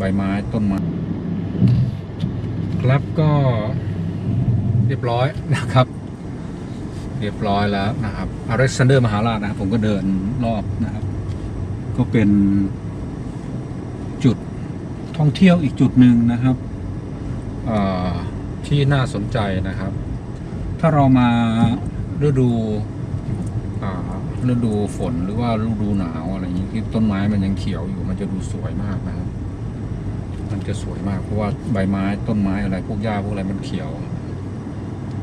ใบไม้ต้นไม้ครับก็เรียบร้อยนะครับ เรียบร้อยแล้วนะครับอเล็กซานเดอร์มหาราชนะครับผมก็เดินรอบนะครับ ก็เป็นจุดท่องเที่ยวอีกจุดหนึ่งนะครับที่น่าสนใจนะครับ ถ้าเรามาฤดูฤดูฝนหรือว่าฤดูหนาวอะไรอย่างนี้ที่ต้นไม้มันยังเขียวอยู่มันจะดูสวยมากนะครับ มันจะสวยมาก เพราะว่าใบไม้ต้นไม้อะไร พวกหญ้าพวกอะไรมันเขียว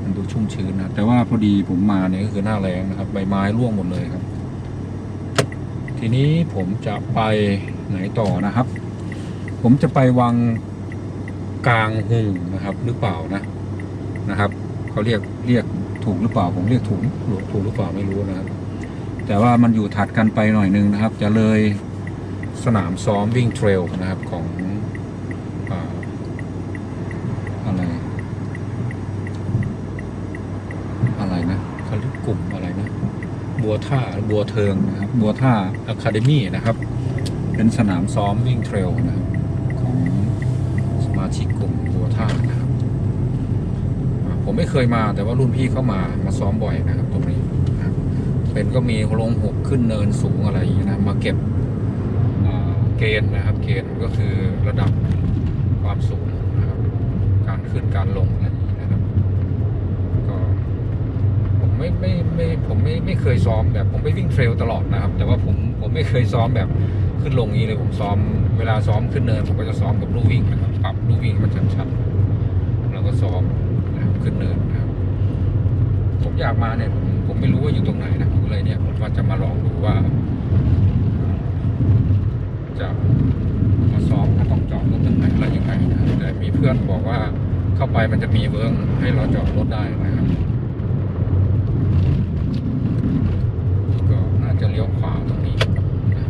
มันดูชุ่มชื้นนะแต่ว่าพอดีผมมาเนี่ยก็คือหน้าแรงนะครับ ใบไม้ร่วงหมดเลยครับ ทีนี้ผมจะไปไหนต่อนะครับ ผมจะไปวังกลางหุงนะครับ หรือเปล่านะนะครับเขาเรียกเรียกถูกหรือเปล่าผมเรียกถูกหรือถูกหรือเปล่าไม่รู้นะครับ แต่ว่ามันอยู่ถัดกันไปหน่อยนึงนะครับ จะเลยสนามซ้อมวิ่งเทรลนะครับของอาอะไร อะไรนะเขาเรียกกลุ่มอะไรนะ บัวท่าบัวเทิงนะครับบัวท่าอะคาเดมี่นะครับ เป็นสนามซ้อมวิ่งเทรลนะครับของสมาชิกกลุ่มบัวท่านะครับผมไม่เคยมาแต่ว่ารุ่นพี่เข้ามามาซ้อมบ่อยนะครับตรงนี้นะเป็นก็มีลงหกขึ้นเนินสูงอะไรอย่างนี้นะมาเก็บเกณฑ์นะครับ เกณฑ์ก็คือระดับความสูงนะครับ การขึ้นการลงอะไรอย่างนี้นะครับ ก็ ผม ไม่ไม่ไม่ผมไม่ไม่เคยซ้อมแบบผมไปวิ่งเทรลตลอดนะครับ แต่ว่าผมผมไม่เคยซ้อมแบบขึ้นลงนี้เลยผมซ้อมเวลาซ้อมขึ้นเนินผมก็จะซ้อมกับลู่วิ่งนะครับปรับลู่วิ่งมันชัดๆแล้วก็ซ้อมนะครับขึ้นเนินนะครับ ผมอยากมาเนี่ยผมผมไม่รู้ว่าอยู่ตรงไหนนะผมเลยเนี่ยผมว่าจะมาลองดูว่า จะมาซ้อมต้องจอดรถตรงไหนอะไรยังไงนะแต่มีเพื่อนบอกว่าเข้าไปมันจะมีเวิร์งให้เราจอดรถได้นะครับ ก็น่าจะเลี้ยวขวาตรงนี้นะ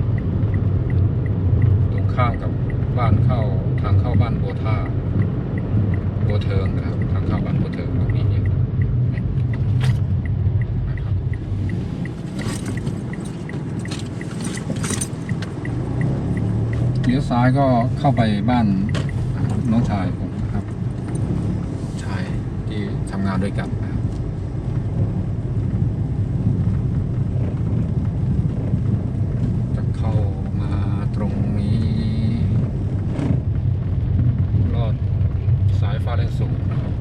ตรงข้ามกับบ้านเข้าทางเข้าบ้านบัวท่าบัวเทิงนะครับ ทางเข้าบ้านบัวเทิงตรงนี้เนี่ยนะครับเลี้ยว ซ้ายก็เข้าไปบ้านน้องชายผมนะครับชายที่ทำงานด้วยกันนะครับ จะเข้ามาตรงนี้ รอดสายฟ้าแรงสูงนะครับ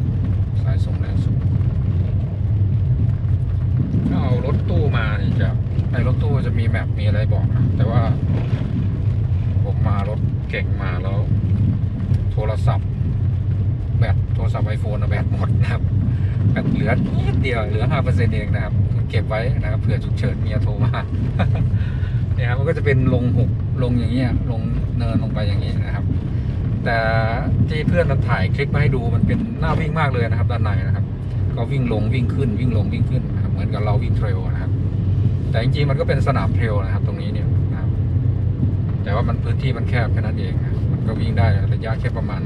สายส่งแรงสูงถ้าเอารถตู้มาเนี่ยจะในรถตู้จะมีแมปมีอะไรบอกนะแต่ว่า ผมมารถเก่งมาแล้ว โทร ศัพท์ แบตโทรศัพท์ไอโฟนแบตหมดนะครับแบตเหลือนิดเดียวเหลือห้าเปอร์เซ็นต์เองนะครับ เก็บไว้นะครับเผื่อฉุกเฉินเมียโทรมาเนี่ยครับมันก็จะเป็นลงหุบลงอย่างเงี้ยลงเนินลงไปอย่างนี้นะครับ แต่ที่เพื่อนมันถ่ายคลิปมาให้ดูมันเป็นหน้าวิ่งมากเลยนะครับ ด้านในนะครับ ก็วิ่งลงวิ่งขึ้น วิ่งลงวิ่งขึ้นนะครับเหมือนกับเราวิ่งเทรลนะครับ แต่จริงๆมันก็เป็นสนามเทรลนะครับ ตรงนี้เนี่ยนะครับ แต่ว่ามันพื้นที่มันแคบแค่นั้นเองนะมัน ก็วิ่งได้ระยะแค่ประมาณ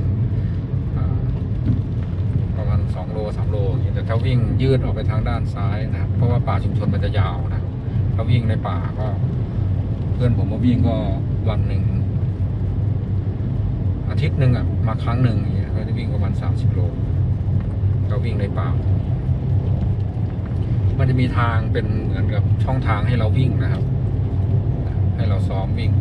ประมาณสองโลสามโลอย่างนี้แต่ถ้าวิ่งยืดออกไปทางด้านซ้ายนะครับเพราะว่าป่าชุมชนมันจะยาวนะถ้าวิ่งในป่าก็ เพื่อนผมมาวิ่งก็วันหนึ่งอาทิตย์หนึ่งอะมาครั้งหนึ่งอย่างเงี้ยก็จะวิ่งประมาณสามสิบโลก็วิ่งในป่ามันจะมีทางเป็นเหมือนกับช่องทางให้เราวิ่งนะครับ ให้เราซ้อมวิ่ง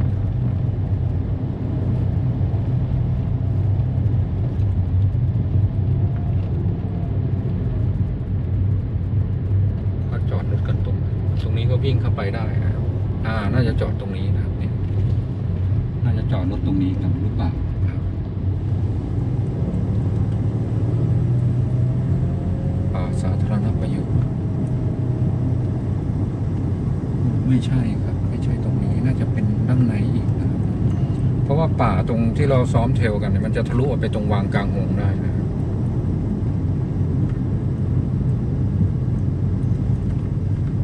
ก็จอดรถกันตรง ตรงนี้ ก็วิ่งเข้าไปได้นะครับอ่า น่าจะจอดตรงนี้นะครับเนี่ยน่าจะจอดรถตรงนี้กันหรือเปล่านะครับป่าสาธารณประโยชน์ไม่ใช่ครับ ไม่ใช่ตรงนี้น่าจะเป็นด้านในอีกนะครับเพราะว่าป่าตรงที่เราซ้อมเทรลกันเนี่ยมันจะทะลุออกไปตรงวางกลางหงได้นะครับ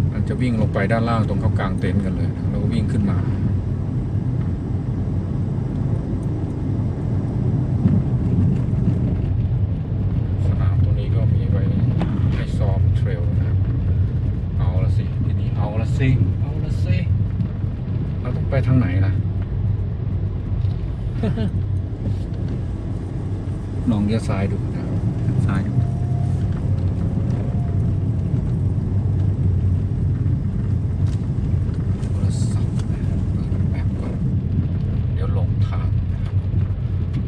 มัน จะวิ่งลงไปด้านล่างตรงเข้ากลางเต็นท์กันเลย แล้วก็วิ่งขึ้นมา สนามตรงนี้ก็มีไว้ให้ซ้อมเทรลนะครับ เอาละสิ ทีนี้เอาละสิ เอาละสิ เราต้องไปทางไหนล่ะ ลองเลี้ยวซ้ายดูนะครับซ้ายดูโทรศัพท์นะครับเปิดแมปก่อนเดี๋ยวหลงทางนะครับ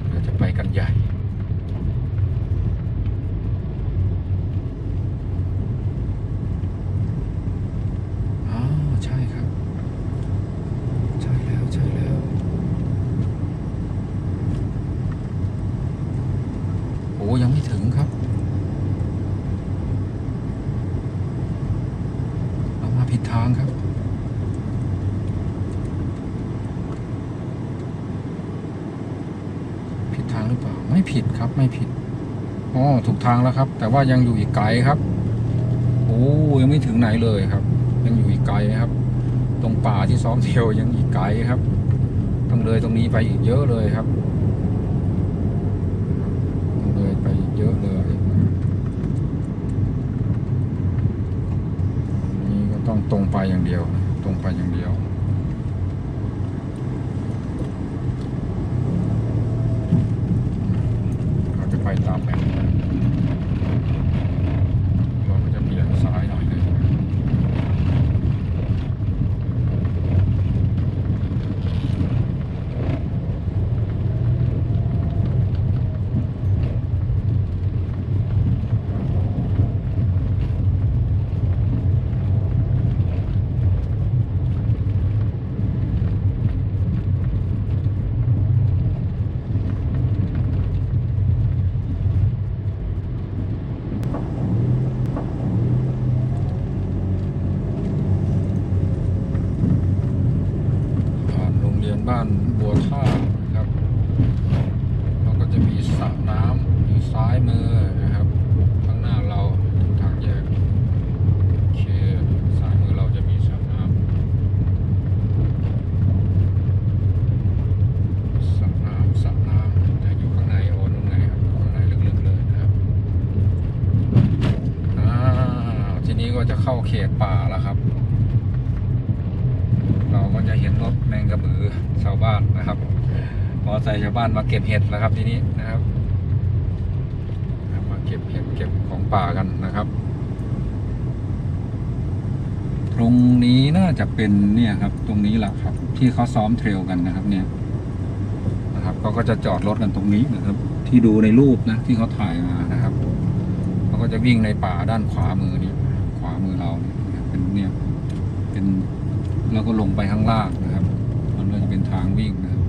เดี๋ยวจะไปกันใหญ่ อ๋อใช่ครับ ใช่แล้วใช่แล้ว โอ้ยังไม่ถึงครับเรามา ผิดทางครับผิดทางหรือเปล่าไม่ผิดครับไม่ผิดอ๋อถูกทางแล้วครับ แต่ว่ายังอยู่อีกไกลครับโอ้ยังไม่ถึงไหนเลยครับ ยังอยู่อีกไกลครับ ตรงป่าที่ซ้อมเทียวยังอีกไกลครับต้องเลยตรงนี้ไปอีกเยอะเลยครับต้องเลยไปอีกเยอะเลยนี่ก็ ตรงไปอย่างเดียว ตรงไปอย่างเดียว เราจะไปตามแบบนั้นเราก็จะเบี่ยงซ้ายหน่อยหนึง ผ่ บ้านบัวท่าครับเราก็จะมีสระน้ำอยู่ซ้ายมือนะครับ ข้างหน้าเราทางแยกโอเคซ้ายมือเราจะมีสระน้ำสระน้ำสระน้ำแต่อยู่ข้างในโอ้นุ่นไงครับข้างในลึกๆเลยนะครับอ่าทีนี้ก็จะเข้าเขตป่าแล้วครับ ก็จะเห็นรถแมงกระบือชาวบ้านนะครับมอเตอร์ไซค์ชาวบ้านมาเก็บเห็ดแล้วครับทีนี้นะครับ มาเก็บเห็ดเก็บของป่ากันนะครับ ตรงนี้น่าจะเป็นเนี่ยครับ ตรงนี้แหละครับ ที่เขาซ้อมเทรลกันนะครับ เนี่ยนะครับเขาก็จะจอดรถกันตรงนี้นะครับ ที่ดูในรูปนะที่เขาถ่ายมานะครับเขาก็จะวิ่งในป่าด้านขวามือนี้ขวามือเราเนี่ยเป็นเนี่ยเป็น แล้วก็ลงไปข้างล่างนะครับ มันก็จะเป็นทางวิ่งนะครับ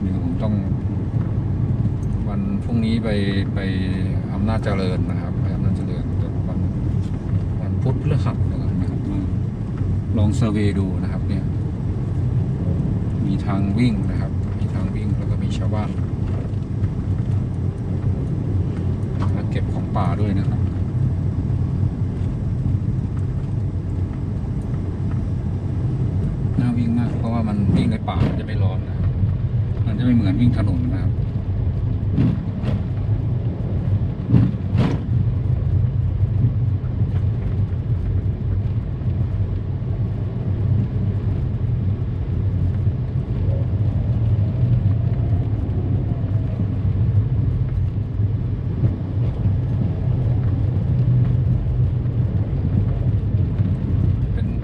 เดี๋ยวผมต้อง วันพรุ่งนี้ไปไปอำนาจเจริญนะครับไปอำนาจเจริญแต่วันวันพุธพฤหัสนะครับนะครับมาลองเซอร์เวย์ดูนะครับ เนี่ย มีทางวิ่งนะครับ มีทางวิ่งแล้วก็มีชาวบ้านมาเก็บของป่าด้วยนะครับ น่า ว่ามันวิ่งในป่ามันจะไม่ร้อนนะมันจะไม่เหมือนวิ่งถนน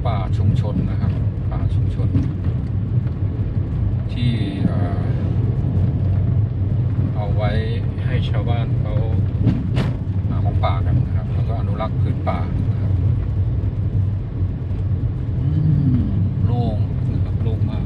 ป่าชุมชนนะครับ ป่าชุมชน ที่เอ่อเอาไว้ให้ชาวบ้านเขาหาของป่ากันนะครับ แล้วก็อนุ รักษ์พื้นป่านะครับอืมโล่งนะครับโล่งมาก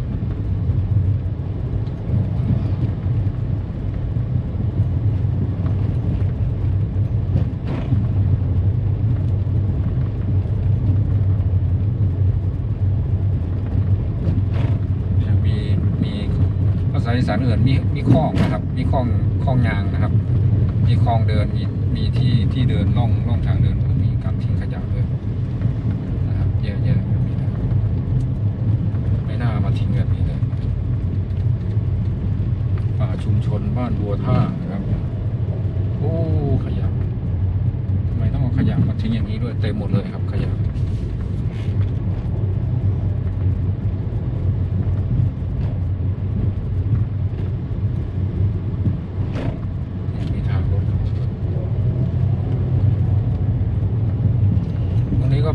ยังมีมีภาษาอีสานอื่นมีมีคลองนะครับ มีคลองคลองยางนะครับ มีคลองเดินมีมีที่ที่เดินล่องล่องทางเดินมีการทิ้งขยะด้วยนะครับเยอะแยะแบบนี้นะไม่น่ามาทิ้งแบบนี้เลยป่าชุมชนบ้านบัวท่านะครับ โอ้ขยะทำไมต้องเอาขยะมาทิ้งอย่างนี้ด้วยเต็มหมดเลยครับขยะ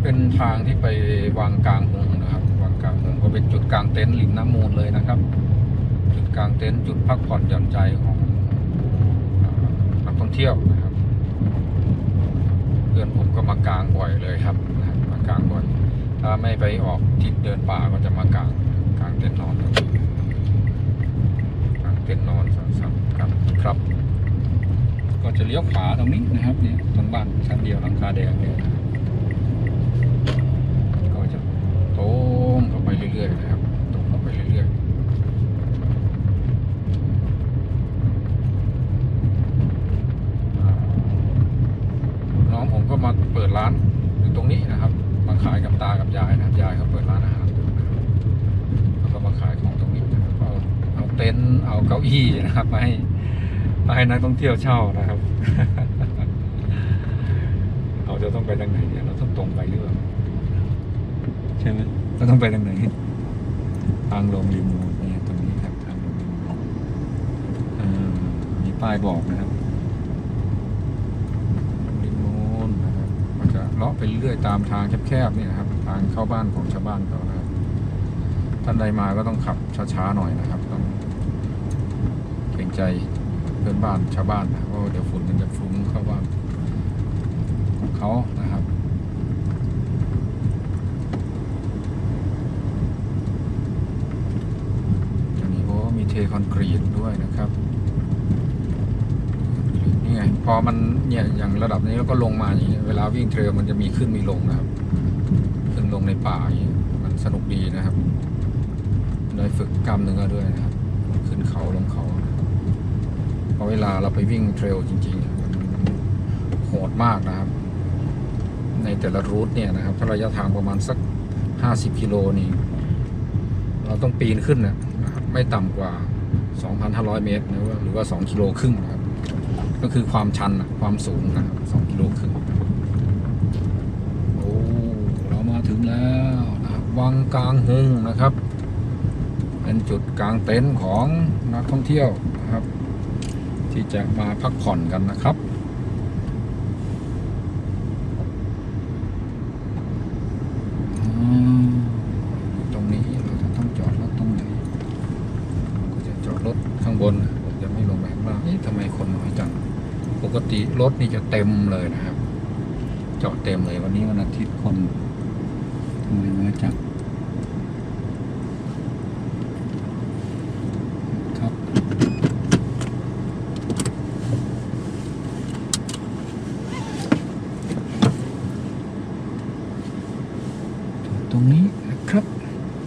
เป็น ทางที่ไปวางกลางหงนะครับวางกลางหงก็เป็นจุดกลางเต็นท์ริมน้ำมูลเลยนะครับ จุดกลางเต็นท์จุดพักผ่อนหย่อนใจของนักท่องเที่ยวนะครับ เพื่อนผมก็มากลางบ่อยเลยครับนะมากลางบ่อย ถ้าไม่ไปออกทริปเดินป่าก็จะมากลางกลางเต็นท์นอนกลางเต็นท์นอนสับๆครับครับ ก็จะเลี้ยวขวาตรงนี้นะครับเนี่ยตรงบ้านชั้นเดียวหลังคาแดงเนี่ยนะครับก็จะตรง เข้าไปเรื่อยๆนะครับตรงเข้าไปเรื่อยๆอ่าน้องผมก็มาเปิดร้านอยู่ตรงนี้นะครับ มาขายกับตากับยายนะครับยายเขาเปิดร้านอาหารอยู่นะครับแล้วก็มาขายของตรงนี้นะครับก็เอาเต็นท์เอาเก้าอี้นะครับมาให้มาให้นักท่องเที่ยวเช่านะครับ เราจะต้องไปทางไหนเนี่ยเราต้องตรงไปหรือเปล่าใช่ไหมเราต้องไปทางไหนทางลงริมมูลเนี่ยตรงนี้ครับทางลงริมมูลเอ่อมีป้ายบอกนะครับริมมูลนะครับมันจะเลาะไปเรื่อยตามทางแคบๆนี่นะครับ ทางเข้าบ้านของชาวบ้านเขานะครับ ท่านใดมาก็ต้องขับช้าๆหน่อยนะครับ ต้องเกรงใจเพื่อนบ้านชาวบ้านนะเพราะว่าเดี๋ยวฝุ่นมันจะฟุ้งเข้าบ้านของเขานะครับอันนี้โอ้มี เทคอนกรีตด้วยนะครับนี่ไงพอมันเนี่ยอย่างระดับนี้แล้วก็ลงมาอย่างนี้เวลาวิ่งเทรลมันจะมีขึ้นมีลงนะครับ ขึ้นลงในป่าอย่างนี้มันสนุกดีนะครับ ได้ฝึกกล้ามเนื้อด้วยนะครับ ขึ้นเขาลงเขาพอเวลาเราไปวิ่งเทรลจริงๆมันโหดมากนะครับ ในแต่ละรูทเนี่ยนะครับถ้าระยะทางประมาณสัก 50กิโลนี่เราต้องปีนขึ้นนะนะครับ ไม่ต่ำกว่า 2,500 เมตรนะว่าหรือว่า 2 กิโลครึ่งนะครับ ก็คือความชันความสูงนะครับ2กิโลครึ่งโอ้เรามาถึงแล้วนะครับวังกลางหงนะครับ เป็นจุดกลางเต็นท์ของนักท่องเที่ยวนะครับ ที่จะมาพักผ่อนกันนะครับอืมตรงนี้เราจะต้องจอดรถตรงไหนเราก็จะจอดรถข้างบนผมจะไม่ลงไปข้างล่างเอ๊ะทำไมคนน้อยจัง ปกติ รถนี่จะเต็มเลยนะครับ จอดเต็มเลยวันนี้วันอาทิตย์คนทำไมน้อจังครับตรงนี้นะครับ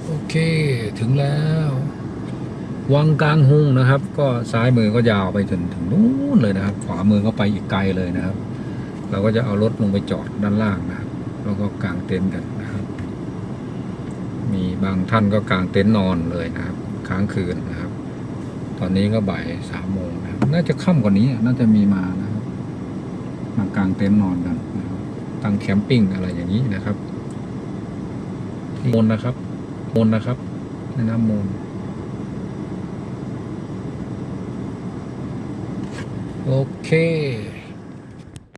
โอเคถึงแล้ว วังกลางหุงนะครับ ก็ซ้ายมือก็ยาวไปถึงถึงนู้นเลยนะครับ ขวามือก็ไปอีกไกลเลยนะครับ เราก็จะเอารถลงไปจอดด้านล่างนะครับ แล้วก็กางเต็นท์กันนะครับ มีบางท่านก็กางเต็นท์นอนเลยนะครับ ค้างคืนนะครับ ตอนนี้ก็บ่ายสามโมงนะครับ น่าจะค่ำกว่านี้น่าจะมีมานะครับมากางเต็นท์นอนกันนะครับตั้งแคมปิ้งอะไรอย่างนี้นะครับมูลนะครับมูลนะครับแม่น้ำมูล โอเค